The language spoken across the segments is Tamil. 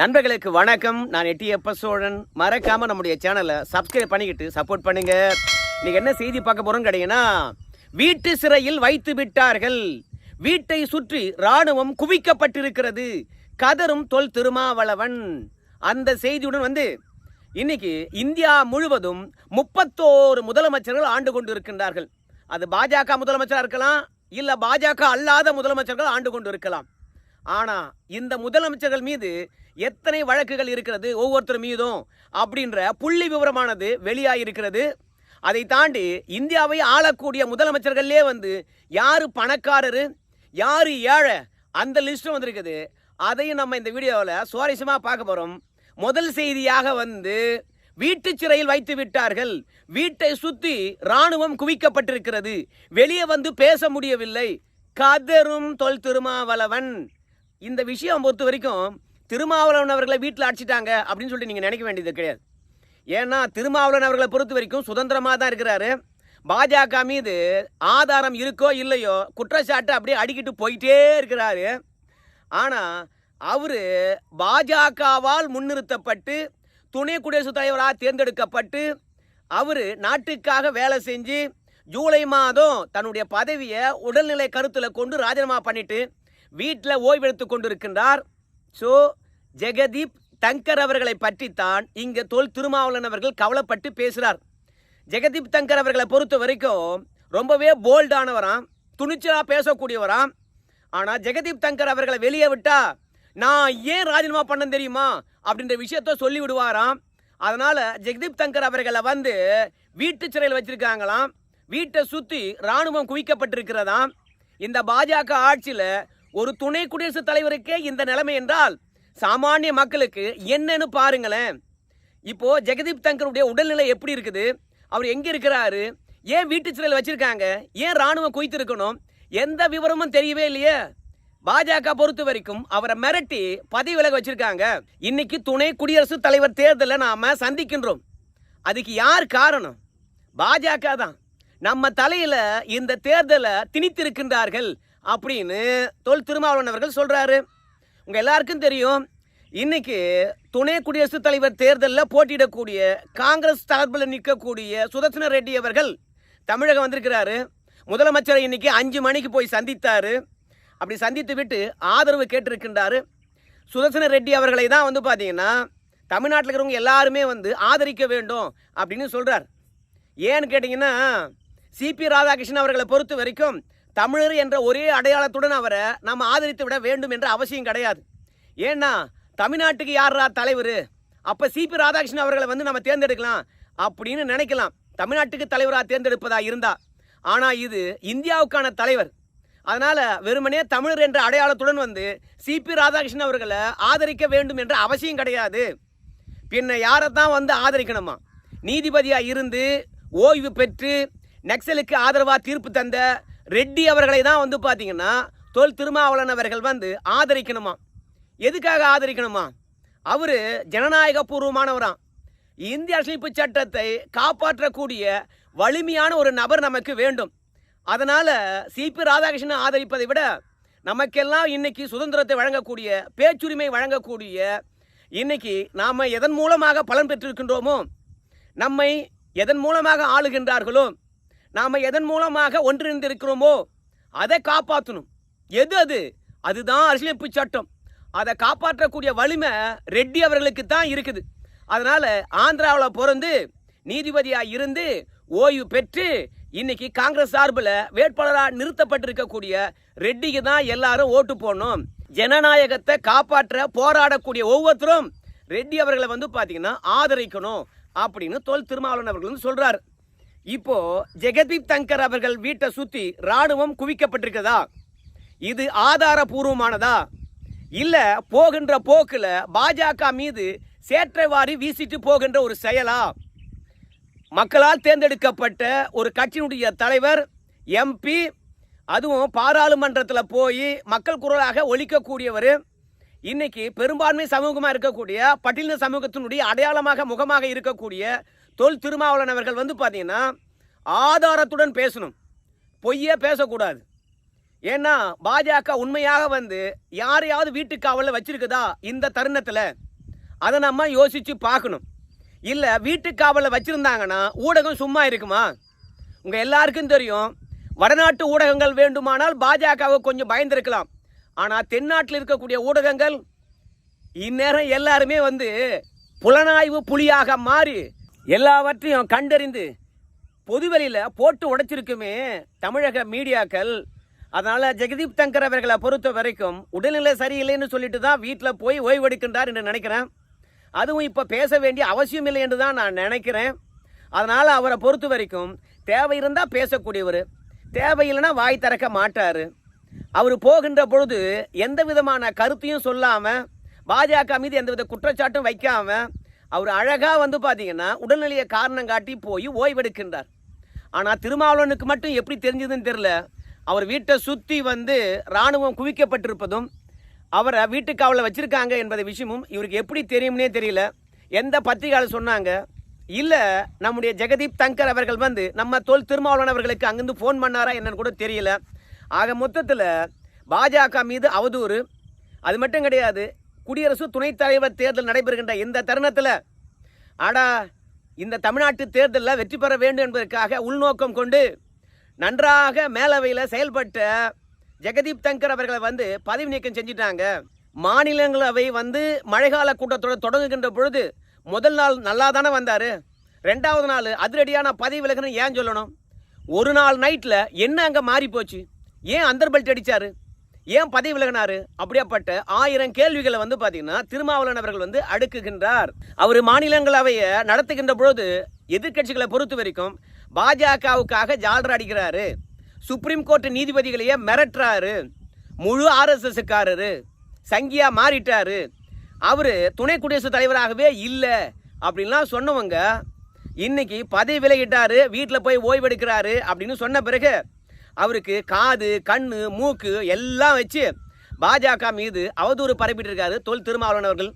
நண்பர்களுக்கு வணக்கம். நான் எட்டி எப்ப சோழன். மறக்காம நம்முடைய சேனலை சப்ஸ்கிரைப் பண்ணிக்கிட்டு சப்போர்ட் பண்ணுங்க. இன்னைக்கு என்ன செய்தி பார்க்க போறோம் கிடைக்குன்னா வீட்டு சிறையில் வைத்து விட்டார்கள். வீட்டை சுற்றி ராணுவம் குவிக்கப்பட்டிருக்கிறது. கதரும் தொல் திருமாவளவன். அந்த செய்தியுடன் வந்து இன்னைக்கு இந்தியா முழுவதும் முப்பத்தோரு முதலமைச்சர்கள் ஆண்டு கொண்டு இருக்கின்றார்கள் அது பாஜக முதலமைச்சராக இருக்கலாம் இல்ல பாஜக அல்லாத முதலமைச்சர்கள் ஆண்டு கொண்டு இருக்கலாம். ஆனா இந்த முதலமைச்சர்கள் மீது எத்தனை வழக்குகள் இருக்கிறது ஒவ்வொருத்தர் மீதும் அப்படின்ற புள்ளி விவரமானது வெளியாகிருக்கிறது அதை தாண்டி இந்தியாவை ஆளக்கூடிய முதலமைச்சர்கள்லே வந்து யார் பணக்காரரு யார் ஏழை அந்த லிஸ்ட்டும் வந்திருக்குது. அதையும் நம்ம இந்த வீடியோவில் சுவாரஸ்யமாக பார்க்க போகிறோம் முதல் செய்தியாக வந்து வீட்டு சிறையில் வைத்து விட்டார்கள். வீட்டை சுத்தி ராணுவம் குவிக்கப்பட்டிருக்கிறது. வெளியே வந்து பேச முடியவில்லை. கதரும் தொல் திருமாவளவன். இந்த விஷயம் பொறுத்த வரைக்கும் திருமாவளவன் அவர்களை வீட்டில் அடிச்சிட்டாங்க அப்படின்னு சொல்லிட்டு நீங்கள் நினைக்க வேண்டியது கிடையாது. ஏன்னா திருமாவளவன் அவர்களை பொறுத்த வரைக்கும் சுதந்திரமாக தான் இருக்கிறாரு. பாஜக மீது ஆதாரம் இருக்கோ இல்லையோ குற்றச்சாட்டு அப்படியே அடிக்கிட்டு போயிட்டே இருக்கிறாரு. ஆனால் அவர் பாஜகவால் முன்னிறுத்தப்பட்டு துணை குடியரசுத் தலைவராக தேர்ந்தெடுக்கப்பட்டு அவர் நாட்டுக்காக வேலை செஞ்சு ஜூலை மாதம் தன்னுடைய பதவியை உடல்நிலை கருத்தில் கொண்டு ராஜினாமா பண்ணிட்டு வீட்டில் ஓய்வெடுத்து கொண்டிருக்கின்றார். ஸோ ஜெகதீப் தங்கர் அவர்களை பற்றித்தான் இங்கே தொல் திருமாவளவன் அவர்கள் கவலைப்பட்டு பேசுகிறார் ஜெகதீப் தங்கர் அவர்களை பொறுத்த வரைக்கும் ரொம்பவே போல்டானவராம் துணிச்சலாக பேசக்கூடியவராம். ஆனால் ஜெகதீப் தங்கர் அவர்களை வெளியே விட்டால் நான் ஏன் ராஜினாமா பண்ண தெரியுமா? அப்படின்ற விஷயத்த சொல்லி விடுவாராம். அதனால ஜெகதீப் தங்கர் அவர்களை வந்து வீட்டு சிறையில் வச்சிருக்காங்களாம். வீட்டை சுற்றி ராணுவம் குவிக்கப்பட்டிருக்கிறதாம். இந்த பாஜக ஆட்சியில் ஒரு துணை குடியரசுத் தலைவருக்கே இந்த நிலைமை என்றால் சாமானிய மக்களுக்கு என்னன்னு பாருங்களேன். இப்போ ஜெகதீப் தங்கருடைய உடல்நிலை எப்படி இருக்குது? அவர் எங்க இருக்கிறாரு? ஏன் வீட்டு சிறையில் வச்சிருக்காங்க? ஏன் ராணுவம் குவித்திருக்கணும்? எந்த விவரமும் தெரியவே இல்லையே. பாஜக பொறுத்த வரைக்கும் அவரை மிரட்டி பதவி விலக வச்சிருக்காங்க. இன்னைக்கு துணை குடியரசுத் தலைவர் தேர்தலை நாம சந்திக்கின்றோம். அதுக்கு யார் காரணம்? பாஜக தான். நம்ம தலையில இந்த தேர்தலை திணித்திருக்கின்றார்கள் அப்படின்னு தொல் திருமாவளவன் அவர்கள் சொல்றாரு. உங்க எல்லாருக்கும் தெரியும் இன்னைக்கு துணை குடியரசுத் தலைவர் தேர்தலில் போட்டியிடக்கூடிய காங்கிரஸ் தரப்பில் நிற்கக்கூடிய சுதர்சன ரெட்டி அவர்கள் தமிழகம் வந்திருக்கிறாரு. முதலமைச்சரை இன்னைக்கு அஞ்சு மணிக்கு போய் சந்தித்தாரு. அப்படி சந்தித்து விட்டு ஆதரவு கேட்டிருக்கின்றாரு சுதர்சன ரெட்டி அவர்களை தான் வந்து பார்த்தீங்கன்னா தமிழ்நாட்டில் இருக்கிறவங்க எல்லாருமே வந்து ஆதரிக்க வேண்டும் அப்படின்னு சொல்கிறார் ஏன்னு கேட்டிங்கன்னா சிபி ராதாகிருஷ்ணன் அவர்களை பொறுத்த வரைக்கும் தமிழர் என்ற ஒரே அடையாளத்துடன் அவரை நம்ம ஆதரித்து விட வேண்டும் என்ற அவசியம் கிடையாது. ஏன்னா தமிழ்நாட்டுக்கு யாரா தலைவர்? அப்போ சிபி ராதாகிருஷ்ணன் அவர்களை வந்து நம்ம தேர்ந்தெடுக்கலாம் அப்படின்னு நினைக்கலாம். தமிழ்நாட்டுக்கு தலைவராக தேர்ந்தெடுப்பதாக இருந்தால் ஆனால் இது இந்தியாவுக்கான தலைவர். அதனால வெறுமனே தமிழர் என்ற அடையாளத்துடன் வந்து சிபி ராதாகிருஷ்ணன் அவர்களை ஆதரிக்க வேண்டும் என்ற அவசியம் கிடையாது. பின்ன யாரை தான் வந்து ஆதரிக்கணுமா? நீதிபதியாக இருந்து ஓய்வு பெற்று நக்சலுக்கு ஆதரவாக தீர்ப்பு தந்த ரெட்டி அவர்களை தான் வந்து பார்த்தீங்கன்னா தொல் திருமாவளவன் அவர்கள் வந்து ஆதரிக்கணுமா? எதுக்காக ஆதரிக்கணுமா? அவர் ஜனநாயக பூர்வமானவராம் இந்திய அரசியலமைப்பு சட்டத்தை காப்பாற்றக்கூடிய வலிமையான ஒரு நபர் நமக்கு வேண்டும். அதனால் சிபி ராதாகிருஷ்ணன் ஆதரிப்பதை விட நமக்கெல்லாம் இன்னைக்கு சுதந்திரத்தை வழங்கக்கூடிய பேச்சுரிமை வழங்கக்கூடிய இன்னைக்கு நாம் எதன் மூலமாக பலன் பெற்றிருக்கின்றோமோ நம்மை எதன் மூலமாக ஆளுகின்றார்களோ நாம் எதன் மூலமாக ஒன்றிணைந்திருக்கிறோமோ அதை காப்பாற்றணும். எது அது? அதுதான் அரசியலமைப்பு சட்டம். அதை காப்பாற்றக்கூடிய வலிமை ரெட்டி அவர்களுக்கு தான் இருக்குது. அதனால் ஆந்திராவில் பிறந்து நீதிபதியாக இருந்து ஓய்வு பெற்று இன்னைக்கு காங்கிரஸ் சார்பில் வேட்பாளராக நிறுத்தப்பட்டிருக்கக்கூடிய ரெட்டிக்கு தான் எல்லாரும் ஓட்டு போடணும். ஜனநாயகத்தை காப்பாற்ற போராடக்கூடிய ஒவ்வொருத்தரும் ரெட்டி அவர்களை வந்து பார்த்தீங்கன்னா ஆதரிக்கணும் அப்படின்னு தொல் திருமாவளவன் அவர்கள் வந்து சொல்கிறார் இப்போ ஜெகதீப் தங்கர் அவர்கள் வீட்டை சுற்றி ராணுவம் குவிக்கப்பட்டிருக்கதா இது ஆதாரபூர்வமானதா? இல்லை போகின்ற போக்கில் பாஜக மீது சேற்றை வாரி வீசிட்டு போகின்ற ஒரு செயலா? மக்களால் தேர்ந்தெடுக்கப்பட்ட ஒரு கட்சியினுடைய தலைவர் எம்பி அதுவும் பாராளுமன்றத்தில் போய் மக்கள் குரலாக ஒழிக்கக்கூடியவர் இன்னைக்கு பெரும்பான்மை சமூகமாக இருக்கக்கூடிய பட்டியலின சமூகத்தினுடைய அடையாளமாக முகமாக இருக்கக்கூடிய தொல் திருமாவளவன் அவர்கள் வந்து பார்த்தீங்கன்னா ஆதாரத்துடன் பேசணும். பொய்யே பேசக்கூடாது. ஏன்னா பாஜக உண்மையாக வந்து யாரையாவது வீட்டு காவலில் வச்சிருக்குதா இந்த தருணத்தில்? அதை நம்ம யோசித்து பார்க்கணும். இல்லை வீட்டு காவலில் வச்சிருந்தாங்கன்னா ஊடகம் சும்மா இருக்குமா? உங்கள் எல்லாருக்கும் தெரியும் வடநாட்டு ஊடகங்கள் வேண்டுமானால் பாஜகவை கொஞ்சம் பயந்திருக்கலாம். ஆனால் தென்னாட்டில் இருக்கக்கூடிய ஊடகங்கள் இந்நேரம் எல்லாருமே வந்து புலனாய்வு புலியாக மாறி எல்லாவற்றையும் கண்டறிந்து பொதுவெளியில் போட்டு உடைச்சிருக்குமே தமிழக மீடியாக்கள். அதனால் ஜெகதீப் தங்கர் அவர்களை பொறுத்த வரைக்கும் உடல்நிலை சரியில்லைன்னு சொல்லிட்டு தான் வீட்டில் போய் ஓய்வெடுக்கின்றார் என்று நினைக்கிறேன். அதுவும் இப்போ பேச வேண்டிய அவசியம் இல்லை என்று தான் நான் நினைக்கிறேன். அதனால் அவரை பொறுத்த வரைக்கும் தேவை இருந்தால் பேசக்கூடியவர் தேவையில்லைன்னா வாய் திறக்க மாட்டார். அவர் போகின்ற பொழுது எந்த விதமான கருத்தையும் சொல்லாமல் பாஜக மீது எந்தவித குற்றச்சாட்டும் வைக்காமல் அவர் அழகாக வந்து பார்த்தீங்கன்னா உடல்நிலையை காரணம் காட்டி போய் ஓய்வெடுக்கின்றார். ஆனால் திருமாவளவனுக்கு மட்டும் எப்படி தெரிஞ்சதுன்னு தெரில அவர் வீட்டை சுற்றி வந்து இராணுவம் குவிக்கப்பட்டிருப்பதும் அவரை வீட்டுக்காவலில் வச்சுருக்காங்க என்பது விஷயமும் இவருக்கு எப்படி தெரியும்னே தெரியல. எந்த பத்திரிகையாளர் சொன்னாங்க இல்லை நம்முடைய ஜெகதீப் தங்கர் அவர்கள் வந்து நம்ம தோல் திருமாவளவன் அவர்களுக்கு அங்கேருந்து ஃபோன் பண்ணாரா என்னன்னு கூட தெரியல. ஆக மொத்தத்தில் பாஜக மீது அவதூறு. அது மட்டும் கிடையாது குடியரசு துணைத் தலைவர் தேர்தல் நடைபெறுகின்ற இந்த தருணத்தில் ஆடா இந்த தமிழ்நாட்டு தேர்தலில் வெற்றி பெற வேண்டும் என்பதற்காக உள்நோக்கம் கொண்டு நன்றாக மேலவையில் செயல்பட்ட ஜெகதீப் தங்கர் அவர்களை வந்து பதவி நீக்கம் செஞ்சிட்டாங்க. மாநிலங்களவை வந்து மழைக்கால கூட்டத்தோட தொடங்குகின்ற பொழுது முதல் நாள் நல்லா தானே வந்தார்? ரெண்டாவது நாள் அதிரடியாக நான் பதவி விலகணும் ஏன் சொல்லணும்? ஒரு நாள் நைட்டில் என்ன அங்கே மாறி போச்சு? ஏன் அந்தர் பெல்ட் ஏன் பதவி விலகினார்? அப்படியாப்பட்ட ஆயிரம் கேள்விகளை வந்து பார்த்தீங்கன்னா திருமாவளவன் அவர்கள் வந்து அடுக்குகின்றார். அவர் மாநிலங்களவையை நடத்துகின்ற பொழுது எதிர்க்கட்சிகளை பொறுத்த வரைக்கும் பாஜகவுக்காக ஜால்ரா அடிக்கிறாரு. சுப்ரீம் கோர்ட் நீதிபதிகளையே மிரட்டுறாரு. முழு ஆர்எஸ்எஸ்காரரு. சங்கியா மாறிட்டாரு. அவரு துணை குடியரசுத் தலைவராகவே இல்லை அப்படின்லாம் சொன்னவங்க இன்னைக்கு பதவி விலகிட்டாரு வீட்டில் போய் ஓய்வெடுக்கிறாரு அப்படின்னு சொன்ன பிறகு அவருக்கு காது கண் மூக்கு எல்லாம் வச்சு பாஜக மீது அவதூறு பரப்பிட்டு இருக்காரு தொல் திருமாவளவன் அவர்கள்.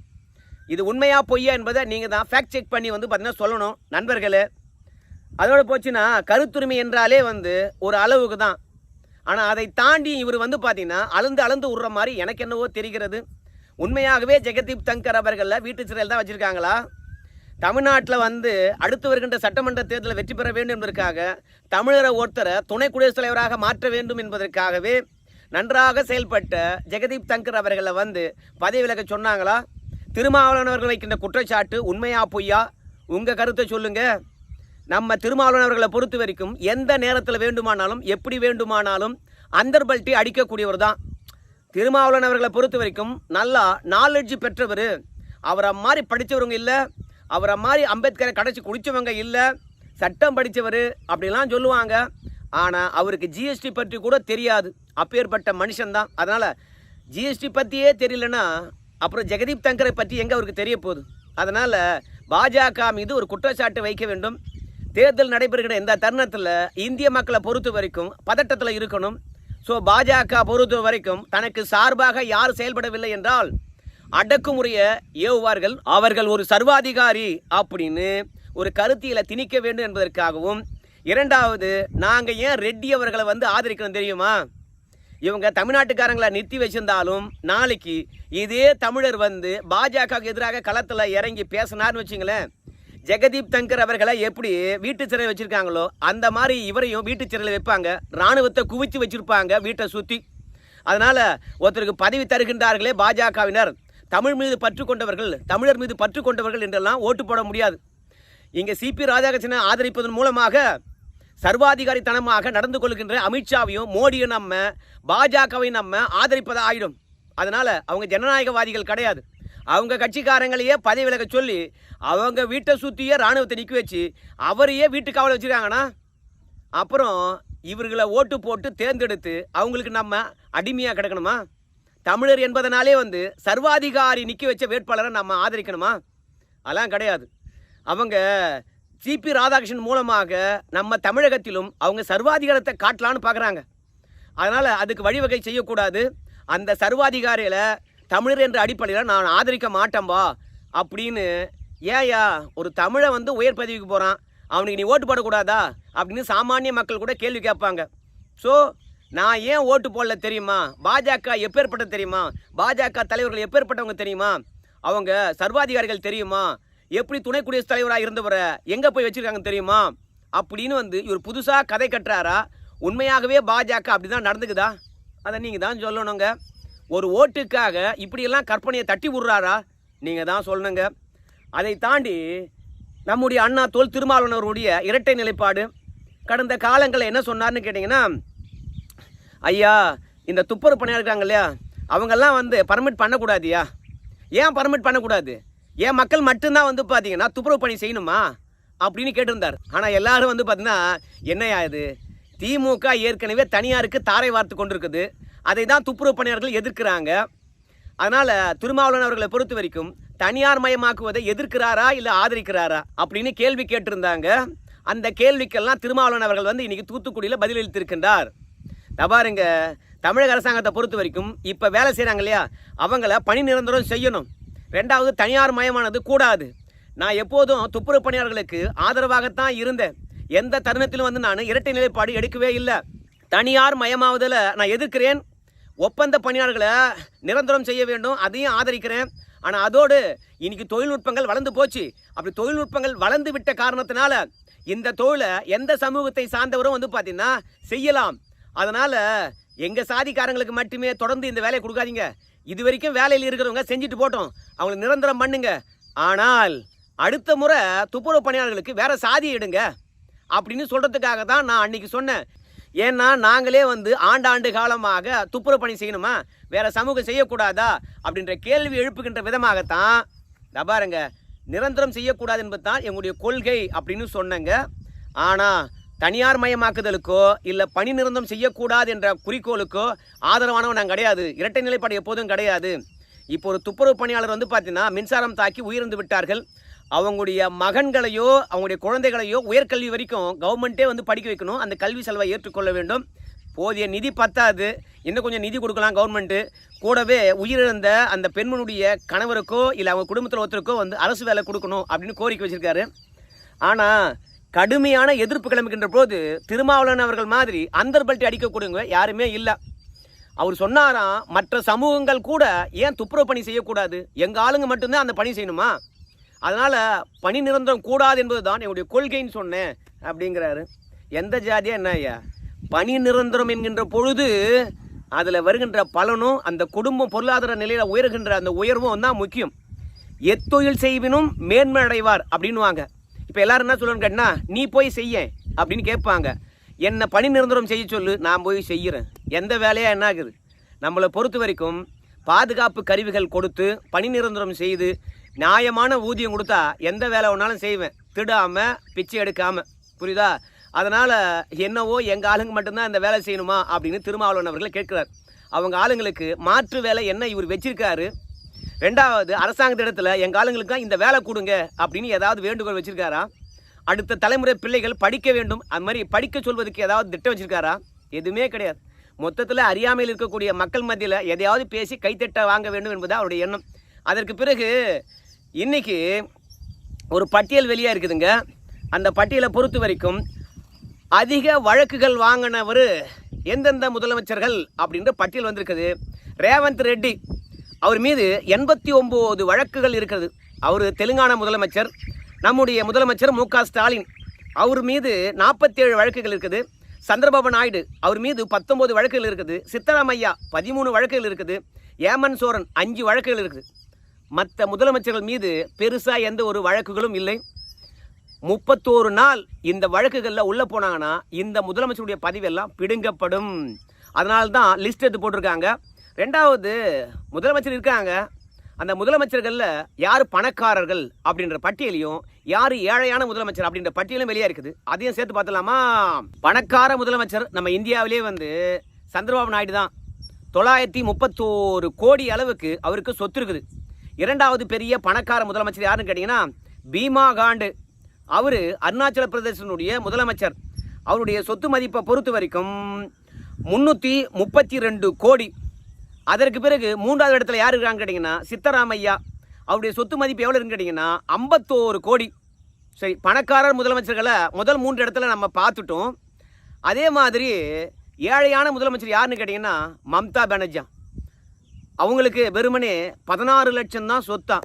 இது உண்மையா பொய்யா என்பதை நீங்கள் தான் ஃபேக்ட் செக் பண்ணி வந்து பார்த்தீங்கன்னா சொல்லணும். நண்பர்களே அதோட போச்சுன்னா கருத்துரிமை என்றாலே வந்து ஒரு அளவுக்கு தான் ஆனால் அதை தாண்டி இவர் வந்து பார்த்தீங்கன்னா அளந்து அளந்து விடுற மாதிரி எனக்கு என்னவோ தெரிகிறது. உண்மையாகவே ஜெகதீப் தங்கர் அவர்களில் வீட்டு சிறையில் தான் வச்சுருக்காங்களா? தமிழ்நாட்டில் வந்து அடுத்து வருகின்ற சட்டமன்ற தேர்தலில் வெற்றி பெற வேண்டும் என்பதற்காக தமிழரை ஒருத்தரை துணை குடியரசுத் தலைவராக மாற்ற வேண்டும் என்பதற்காகவே நன்றாக செயல்பட்ட ஜெகதீப் தங்கர் அவர்களை வந்து பதவி விலக சொன்னாங்களா? திருமாவளவன் அவர்கள் வைக்கின்ற குற்றச்சாட்டு உண்மையா பொய்யா? உங்கள் கருத்தை சொல்லுங்கள் நம்ம திருமாவளவன் அவர்களை பொறுத்த வரைக்கும் எந்த நேரத்தில் வேண்டுமானாலும் எப்படி வேண்டுமானாலும் அந்தர்பல்ட்டி அடிக்கக்கூடியவர் தான் திருமாவளவன் அவர்களை பொறுத்த வரைக்கும் நல்லா நாலெட்ஜ் பெற்றவர். அவரை மாதிரி படித்தவருங்க இல்லை அவரை மாதிரி அம்பேத்கரை கடைச்சி குடித்தவங்க இல்லை சட்டம் படித்தவர் அப்படிலாம் சொல்லுவாங்க. ஆனால் அவருக்கு ஜிஎஸ்டி பற்றி கூட தெரியாது. அப்பேற்பட்ட மனுஷன்தான். அதனால் ஜிஎஸ்டி பற்றியே தெரியலன்னா அப்புறம் ஜெகதீப் தங்கரை பற்றி எங்கே அவருக்கு தெரிய போகுது? அதனால் பாஜக மீது ஒரு குற்றச்சாட்டு வைக்க வேண்டும். தேர்தல் நடைபெறுகிற இந்த தருணத்தில் இந்திய மக்களை பொறுத்த வரைக்கும் பதட்டத்தில் இருக்கணும். ஸோ பாஜக பொறுத்த வரைக்கும் தனக்கு சார்பாக யார் செயல்படவில்லை என்றால் அடக்குமுறையை ஏவுவார்கள். அவர்கள் ஒரு சர்வாதிகாரி அப்படின்னு ஒரு கருத்தியலை திணிக்க வேண்டும் என்பதற்காகவும் இரண்டாவது நாங்கள் ஏன் ரெட்டி அவர்களை வந்து ஆதரிக்கணும் தெரியுமா? இவங்க தமிழ்நாட்டுக்காரங்களை நிறுத்தி வச்சிருந்தாலும் நாளைக்கு இதே தமிழர் வந்து பாஜகவுக்கு எதிராக களத்தில் இறங்கி பேசினார்னு வச்சுங்களேன். ஜெகதீப் தங்கர் அவர்களை எப்படி வீட்டு சிறை வச்சிருக்காங்களோ அந்த மாதிரி இவரையும் வீட்டு சிறையில் வைப்பாங்க. ராணுவத்தை குவிச்சு வச்சிருப்பாங்க வீட்டை சுற்றி அதனால ஒருத்தருக்கு பதவி தருகின்றார்களே பாஜகவினர். தமிழ் மீது பற்று கொண்டவர்கள் தமிழர் மீது பற்று கொண்டவர்கள் என்றெல்லாம் ஓட்டு போட முடியாது. இங்கே சிபி ராதாகிருஷ்ணனை ஆதரிப்பதன் மூலமாக சர்வாதிகாரித்தனமாக நடந்து கொள்கின்ற அமித்ஷாவையும் மோடியும் நம்ம பாஜகவை நம்ம ஆதரிப்பதாக ஆயிடும் அதனால் அவங்க ஜனநாயகவாதிகள் கிடையாது. அவங்க கட்சிக்காரங்களையே பதவி விலக சொல்லி அவங்க வீட்டை சுற்றியே ராணுவத்தை நிற்க வச்சு அவரையே வீட்டு காவலை வச்சுருக்காங்கன்னா அப்புறம் இவர்களை ஓட்டு போட்டு தேர்ந்தெடுத்து அவங்களுக்கு நம்ம அடிமையாக கிடக்கணுமா? தமிழர் என்பதனாலே வந்து சர்வாதிகாரி நிற்க வச்ச வேட்பாளரை நம்ம ஆதரிக்கணுமா? அதெல்லாம் கிடையாது. அவங்க சிபி ராதாகிருஷ்ணன் மூலமாக நம்ம தமிழகத்திலும் அவங்க சர்வாதிகாரத்தை காட்டலான்னு பார்க்குறாங்க. அதனால் அதுக்கு வழிவகை செய்யக்கூடாது. அந்த சர்வாதிகாரியில் தமிழர் என்ற அடிப்படையில் நான் ஆதரிக்க மாட்டேன்பா அப்படின்னு ஏயா ஒரு தமிழை வந்து உயர் பதவிக்கு போகிறான் அவனுக்கு நீ ஓட்டு போடக்கூடாதா? அப்படின்னு சாமானிய மக்கள் கூட கேள்வி கேட்பாங்க. ஸோ நான் ஏன் ஓட்டு போடல தெரியுமா? பாஜக எப்பேற்பட்ட தெரியுமா? பாஜக தலைவர்கள் எப்பேற்பட்டவங்க தெரியுமா? அவங்க சர்வாதிகாரிகள் தெரியுமா? எப்படி துணை குடியரசுத் தலைவராக இருந்தவரை எங்கே போய் வச்சுருக்காங்க தெரியுமா? அப்படின்னு வந்து இவர் புதுசாக கதை கட்டுறாரா? உண்மையாகவே பாஜக அப்படி தான் நடந்துக்குதா? அதை நீங்கள் தான் சொல்லணுங்க. ஒரு ஓட்டுக்காக இப்படியெல்லாம் கற்பனையை தட்டி விடுறாரா? நீங்கள் தான் சொல்லணுங்க. அதை தாண்டி நம்முடைய அண்ணா தோல் திருமாவளவனுடைய இரட்டை நிலைப்பாடு. கடந்த காலங்களில் என்ன சொன்னார்னு கேட்டிங்கன்னா ஐயா இந்த துப்புரவு பணியாக இருக்காங்க இல்லையா? அவங்கெல்லாம் வந்து பர்மிட் பண்ணக்கூடாதியா? ஏன் பர்மிட் பண்ணக்கூடாது? ஏன் மக்கள் மட்டும்தான் வந்து பார்த்தீங்கன்னா துப்புரவு பணி செய்யணுமா? அப்படின்னு கேட்டிருந்தார். ஆனால் எல்லாரும் வந்து பார்த்தீங்கன்னா என்னையா இது? திமுக ஏற்கனவே தனியாருக்கு தாரை வார்த்து கொண்டிருக்குது. அதை தான் துப்புரவு பணியாளர்கள் எதிர்க்கிறாங்க. அதனால் திருமாவளவன் அவர்களை பொறுத்த வரைக்கும் தனியார் மயமாக்குவதை எதிர்க்கிறாரா இல்லை ஆதரிக்கிறாரா அப்படின்னு கேள்வி கேட்டிருந்தாங்க. அந்த கேள்விக்கெல்லாம் திருமாவளவன் அவர்கள் வந்து இன்றைக்கி தூத்துக்குடியில் பதிலளித்திருக்கின்றார். தபாருங்க தமிழக அரசாங்கத்தை பொறுத்த வரைக்கும் இப்போ வேலை செய்கிறாங்க இல்லையா? அவங்கள பணி நிரந்தரம் செய்யணும். ரெண்டாவது தனியார் மயமானது கூடாது. நான் எப்போதும் துப்புரவு பணியாளர்களுக்கு ஆதரவாகத்தான் இருந்தேன். எந்த தருணத்திலும் வந்து நான் இரட்டை நிலைப்பாடு எடுக்கவே இல்லை. தனியார் மயமாவதில் நான் எதிர்க்கிறேன். ஒப்பந்த பணியாளர்களை நிரந்தரம் செய்ய வேண்டும் அதையும் ஆதரிக்கிறேன். ஆனால் அதோடு இன்னைக்கு தொழில்நுட்பங்கள் வளர்ந்து போச்சு. அப்படி தொழில்நுட்பங்கள் வளர்ந்து விட்ட காரணத்தினால இந்த தொழிலை எந்த சமூகத்தை சார்ந்தவரும் வந்து பார்த்தீங்கன்னா செய்யலாம். அதனால் எங்கள் சாதிக்காரங்களுக்கு மட்டுமே தொடர்ந்து இந்த வேலையை கொடுக்காதீங்க. இது வரைக்கும் வேலையில் இருக்கிறவங்க செஞ்சுட்டு போட்டோம். அவங்கள நிரந்தரம் பண்ணுங்க. ஆனால் அடுத்த முறை துப்புரவு பணியாளர்களுக்கு வேற சாதி எடுங்க. அப்படின்னு சொல்கிறதுக்காக தான் நான் அன்னைக்கு சொன்னேன். ஏன்னா நாங்களே வந்து ஆண்டாண்டு காலமாக துப்புரவு பணி செய்யணுமா? வேற சமூகம் செய்யக்கூடாதா? அப்படின்ற கேள்வி எழுப்புகின்ற விதமாகத்தான் இந்த பாருங்க நிரந்தரம் செய்யக்கூடாது என்பது தான் எங்களுடைய கொள்கை அப்படின்னு சொன்னங்க. ஆனால் தனியார் மயமாக்குதலுக்கோ இல்லை பணி நிரந்தரம் செய்யக்கூடாது என்ற குறிக்கோளுக்கோ ஆதரவானவன் நாங்கள் கிடையாது. இரட்டை நிலைப்பாடு எப்போதும் கிடையாது. இப்போ ஒரு துப்புரவு பணியாளர் வந்து பார்த்தீங்கன்னா மின்சாரம் தாக்கி உயிரிழந்து விட்டார்கள். அவங்களுடைய மகன்களையோ அவங்களுடைய குழந்தைகளையோ உயர்கல்வி வரைக்கும் கவர்மெண்ட்டே வந்து படிக்க வைக்கணும். அந்த கல்வி செலவை ஏற்றுக்கொள்ள வேண்டும். போதிய நிதி பத்தாது. இன்னும் கொஞ்சம் நிதி கொடுக்கலாம் கவர்மெண்ட்டு கூடவே உயிரிழந்த அந்த பெண்மனுடைய கணவருக்கோ இல்லை அவங்க குடும்பத்தில் ஒருத்தருக்கோ வந்து அரசு வேலை கொடுக்கணும் அப்படின்னு கோரிக்கை வச்சுருக்காரு. ஆனால் கடுமையான எதிர்ப்பு கிளம்புகின்ற போது திருமாவளவன் அவர்கள் மாதிரி அந்தர்பல்ட்டி அடிக்கக்கூடியவங்க யாருமே இல்லை. அவர் சொன்னாராம் மற்ற சமூகங்கள் கூட ஏன் துப்புரவு பணி செய்யக்கூடாது? எங்கள் ஆளுங்க மட்டும்தான் அந்த பணி செய்யணுமா? அதனால் பணி நிரந்தரம் கூடாது என்பது தான் என்னுடைய கொள்கைன்னு சொன்னேன் அப்படிங்கிறாரு. எந்த ஜாதியாக என்ன ஐயா? பணி நிரந்தரம் என்கின்ற பொழுது அதில் வருகின்ற பலனும் அந்த குடும்பம் பொருளாதார நிலையில் உயர்கின்ற அந்த உயர்வும் தான் முக்கியம். எத்தொழில் செய்வினும் மேன்மை அடைவார் அப்படின்னுவாங்க. இப்போ எல்லாரும் என்ன சொல்லணும்னு கேட்டினா நீ போய் செய்ய அப்படின்னு கேட்பாங்க. என்னை பணி நிரந்தரம் செய்ய சொல்லு நான் போய் செய்கிறேன் எந்த வேலையாக என்ன ஆகுது? நம்மளை பொறுத்த வரைக்கும் பாதுகாப்பு கருவிகள் கொடுத்து பணி நிரந்தரம் செய்து நியாயமான ஊதியம் கொடுத்தா எந்த வேலை வேணாலும் செய்வேன். திடாமல் பிச்சை எடுக்காமல் புரியுதா? அதனால் என்னவோ எங்கள் ஆளுங்க மட்டும்தான் இந்த வேலை செய்யணுமா அப்படின்னு திருமாவளவன் அவர்கள் கேட்கிறார். அவங்க ஆளுங்களுக்கு மாற்று வேலை என்ன இவர் வச்சிருக்காரு? ரெண்டாவது அரசாங்கத்திடத்தில் எங்கள் ஆளுங்களுக்கு இந்த வேலை கொடுங்க அப்படின்னு ஏதாவது வேண்டுகோள் வச்சுருக்காரா? அடுத்த தலைமுறை பிள்ளைகள் படிக்க வேண்டும். அது மாதிரி படிக்க சொல்வதற்கு ஏதாவது திட்டம் வச்சுருக்காரா? எதுவுமே கிடையாது. மொத்தத்தில் அறியாமையில் இருக்கக்கூடிய மக்கள் மத்தியில் எதையாவது பேசி கைத்தட்ட வாங்க வேண்டும் என்பது அவருடைய எண்ணம். அதற்கு பிறகு இன்னைக்கு ஒரு பட்டியல் வெளியாக இருக்குதுங்க. அந்த பட்டியலை பொறுத்த வரைக்கும் அதிக வழக்குகள் வாங்கினவர் எந்தெந்த முதலமைச்சர்கள் அப்படின்ற பட்டியல் வந்திருக்குது. ரேவந்த் ரெட்டி அவர் மீது எண்பத்தி ஒம்பது வழக்குகள் இருக்கிறது. அவர் தெலுங்கானா முதலமைச்சர் நம்முடைய முதலமைச்சர் மு ஸ்டாலின் அவர் மீது நாற்பத்தேழு வழக்குகள் இருக்குது. சந்திரபாபு நாயுடு அவர் மீது பத்தொம்போது வழக்குகள் இருக்குது. சித்தராமையா பதிமூணு வழக்குகள் இருக்குது. ஏமன் சோரன் அஞ்சு வழக்குகள் இருக்குது. மற்ற முதலமைச்சர்கள் மீது பெருசாக எந்த ஒரு வழக்குகளும் இல்லை. முப்பத்தோரு நாள் இந்த வழக்குகளில் உள்ளே போனாங்கன்னா இந்த முதலமைச்சருடைய பதிவெல்லாம் பிடுங்கப்படும். அதனால தான் லிஸ்ட் எடுத்து போட்டிருக்காங்க. ரெண்டாவது முதலமைச்சர் இருக்காங்க. அந்த முதலமைச்சர்களில் யார் பணக்காரர்கள் அப்படின்ற பட்டியலையும் யார் ஏழையான முதலமைச்சர் அப்படின்ற பட்டியலும் வெளியே இருக்குது. அதையும் சேர்த்து பார்த்தலாமா பணக்கார முதலமைச்சர் நம்ம இந்தியாவிலே வந்து சந்திரபாபு நாயுடு தான். தொள்ளாயிரத்தி முப்பத்தோரு கோடி அளவுக்கு அவருக்கு சொத்து இருக்குது. இரண்டாவது பெரிய பணக்கார முதலமைச்சர் யாருன்னு கேட்டிங்கன்னா பீமா காண்டு. அவர் அருணாச்சல பிரதேசனுடைய முதலமைச்சர். அவருடைய சொத்து மதிப்பை பொறுத்த வரைக்கும் முந்நூற்றி முப்பத்தி ரெண்டு கோடி. அதற்கு பிறகு மூன்றாவது இடத்துல யார் இருக்கான்னு கேட்டிங்கன்னா சித்தராமையா. அவருடைய சொத்து மதிப்பு எவ்வளோ இருக்குன்னு கேட்டிங்கன்னா ஐம்பத்தோரு கோடி. சரி பணக்காரர் முதலமைச்சர்களை முதல் மூன்று இடத்துல நம்ம பார்த்துட்டோம். அதே மாதிரி ஏழையான முதலமைச்சர் யாருன்னு கேட்டிங்கன்னா மம்தா பானர்ஜி. அவங்களுக்கு வெறுமனே பதினாறு லட்சம் தான் சொத்தா.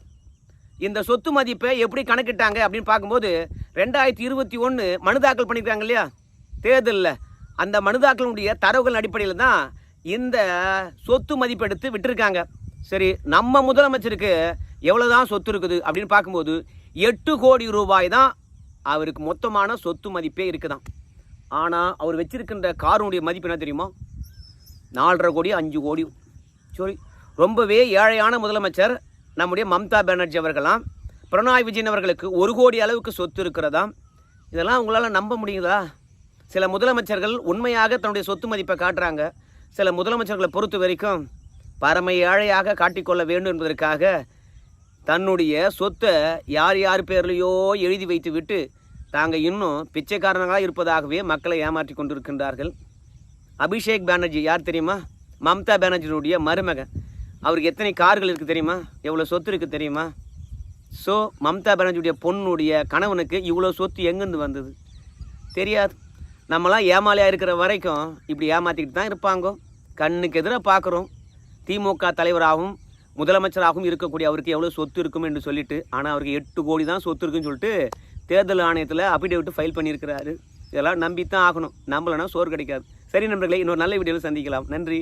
இந்த சொத்து மதிப்பை எப்படி கணக்கிட்டாங்க அப்படின்னு பார்க்கும்போது ரெண்டாயிரத்தி இருபத்தி ஒன்று மனு தாக்கல் பண்ணியிருக்காங்க இல்லையா? தேர்தலில். அந்த மனு தாக்கலுடைய தரவுகள் அடிப்படையில் தான் இந்த சொத்து மதிப்பெடுத்து விட்டுருக்காங்க. சரி நம்ம முதலமைச்சருக்கு எவ்வளோ தான் சொத்து இருக்குது அப்படின்னு பார்க்கும்போது எட்டு கோடி ரூபாய் தான் அவருக்கு மொத்தமான சொத்து மதிப்பே இருக்குதான் ஆனால் அவர் வச்சிருக்கின்ற காருடைய மதிப்பு என்ன தெரியுமா? நாலரை கோடி அஞ்சு கோடி. சரி ரொம்பவே ஏழையான முதலமைச்சர் நம்முடைய மம்தா பானர்ஜி அவர்களாம் பிரணாய் விஜயன் அவர்களுக்கு ஒரு கோடி அளவுக்கு சொத்து இருக்கிறதாம் இதெல்லாம் உங்களால் நம்ப முடியுதா? சில முதலமைச்சர்கள் உண்மையாக தன்னுடைய சொத்து மதிப்பை காட்டுறாங்க. சில முதலமைச்சர்களை பொறுத்த வரைக்கும் பரம ஏழையாக காட்டிக்கொள்ள வேண்டும் என்பதற்காக தன்னுடைய சொத்தை யார் யார் பேர்லையோ எழுதி வைத்து விட்டு தாங்கள் இன்னும் பிச்சைக்காரனாக இருப்பதாகவே மக்களை ஏமாற்றி கொண்டிருக்கின்றார்கள். அபிஷேக் பானர்ஜி யார் தெரியுமா? மம்தா பானர்ஜியினுடைய மருமகன். அவருக்கு எத்தனை கார்கள் இருக்குது தெரியுமா? எவ்வளோ சொத்து இருக்குது தெரியுமா? ஸோ மம்தா பானர்ஜியுடைய பொண்ணுடைய கணவனுக்கு இவ்வளோ சொத்து எங்கேருந்து வந்தது? தெரியாது. நம்மலாம் ஏமாலியாக இருக்கிற வரைக்கும் இப்படி ஏமாற்றிக்கிட்டு தான் இருப்பாங்க. கண்ணுக்கு எதிராக பார்க்குறோம் திமுக தலைவராகவும் முதலமைச்சராகவும் இருக்கக்கூடிய அவருக்கு எவ்வளோ சொத்து இருக்கும் என்று சொல்லிட்டு ஆனால் அவருக்கு எட்டு கோடி தான் சொத்து இருக்குன்னு சொல்லிட்டு தேர்தல் ஆணையத்தில் அபிடேவிட் ஃபைல் பண்ணியிருக்கிறாரு. இதெல்லாம் நம்பித்தான் ஆகணும். நம்மளனா சோறு கிடைக்காது. சரி நண்பர்களே இன்னொரு நல்ல வீடியோவில் சந்திக்கலாம். நன்றி.